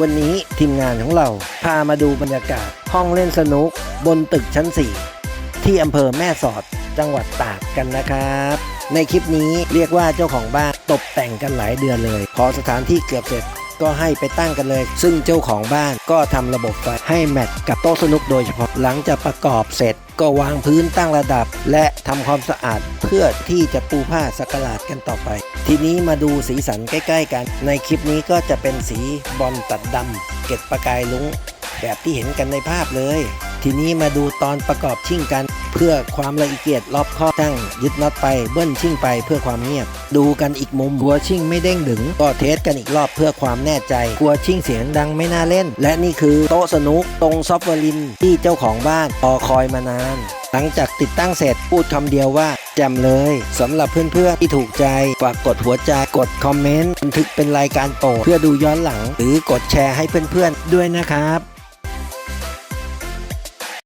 วันนี้ทีมงานของเราพามาดูบรรยากาศห้องเล่นสนุกบนตึกชั้น 4 ที่อำเภอแม่สอดจังหวัดตากกันนะครับ ในคลิปนี้เรียกว่าเจ้าของบ้านตกแต่งกันหลายเดือนเลย พอสถานที่เกือบเสร็จ ก็ให้ไปตั้งกันเลย ซึ่งเจ้าของบ้านก็ทำระบบไฟให้แมทกับโต๊ะสนุกโดยเฉพาะหลังจากประกอบเสร็จก็วางพื้นตั้งระดับ และทำความสะอาดเพื่อที่จะปูผ้าสักหลาดกันต่อไป ทีนี้มาดูสีสันใกล้ ๆ กัน ในคลิปนี้ก็จะเป็นสีบอลตัดดำเก็ดประกายลุ้ง แบบที่เห็นกันในภาพเลย ทีนี้มาดูตอนประกอบชิ่งกัน เพื่อความละเอียดรอบคอตั้งยึดน็อตไปเบิ้ลชิ่งไปเพื่อความเงียบ ดูกันอีกมุมกลัวชิ่งไม่เด้งดึง ก็เทสกันอีกรอบเพื่อความแน่ใจกลัวชิ่งเสียงดังไม่น่าเล่น และนี่คือโต๊ะสนุกตรงซอฟต์วลินที่เจ้าของบ้านรอคอยมานาน หลังจากติดตั้งเสร็จพูดคำเดียวว่าแจ่มเลยสำหรับเพื่อนๆที่ถูกใจฝากกดหัวใจกดคอมเมนต์บันทึกเป็นรายการโปรดเพื่อดูย้อนหลัง หรือกดแชร์ให้เพื่อนๆด้วยนะครับ